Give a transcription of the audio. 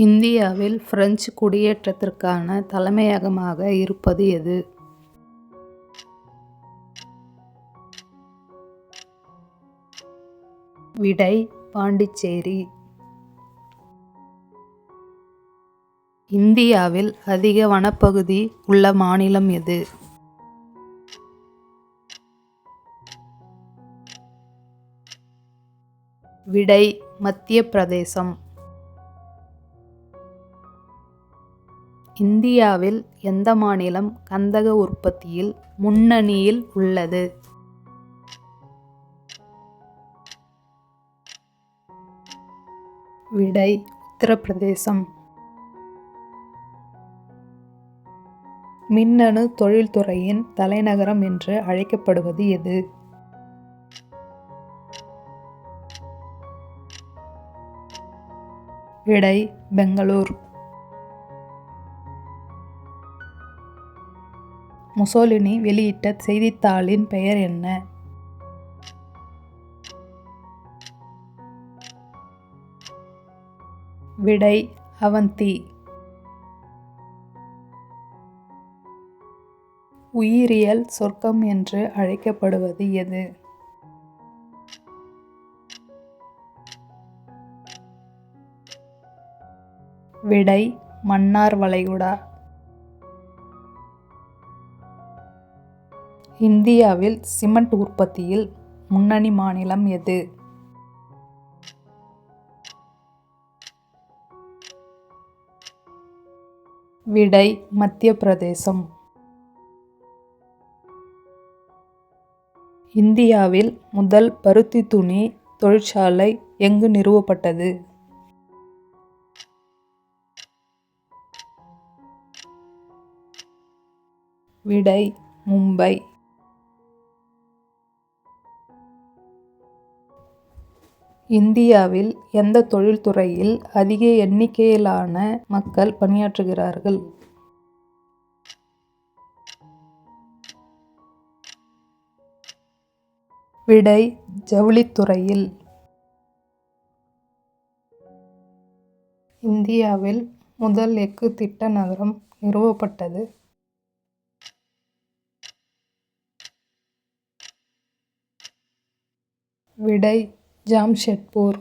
இந்தியாவில் பிரெஞ்சு குடியேற்றத்திற்கான தலைமையகமாக இருப்பது எது? விடை: பாண்டிச்சேரி. இந்தியாவில் அதிக வனப்பகுதி உள்ள மாநிலம் எது? விடை: மத்தியப் பிரதேசம். இந்தியாவில் எந்த மாநிலம் கந்தக உற்பத்தியில் முன்னணியில் உள்ளது? விடை: உத்தரப்பிரதேசம். மின்னணு தொழில்துறையின் தலைநகரம் என்று அழைக்கப்படுவது எது? விடை: பெங்களூர். முசோலினி வெளியிட்ட செய்தித்தாளின் பெயர் என்ன? விடை: அவந்தி. உயிரியல் சொர்க்கம் என்று அழைக்கப்படுவது எது? விடை: மன்னார் வளைகுடா. இந்தியாவில் சிமெண்ட் உற்பத்தியில் முன்னணி மாநிலம் எது? விடை: மத்திய பிரதேசம். இந்தியாவில் முதல் பருத்தி துணி தொழிற்சாலை எங்கு நிறுவப்பட்டது? விடை: மும்பை. இந்தியாவில் எந்த தொழில்துறையில் அதிக எண்ணிக்கையிலான மக்கள் பணியாற்றுகிறார்கள்? விடை: ஜவுளித்துறையில். இந்தியாவில் முதல் எஃகு திட்ட நகரம் நிறுவப்பட்டது? விடை: జామ్షెడ్పూర్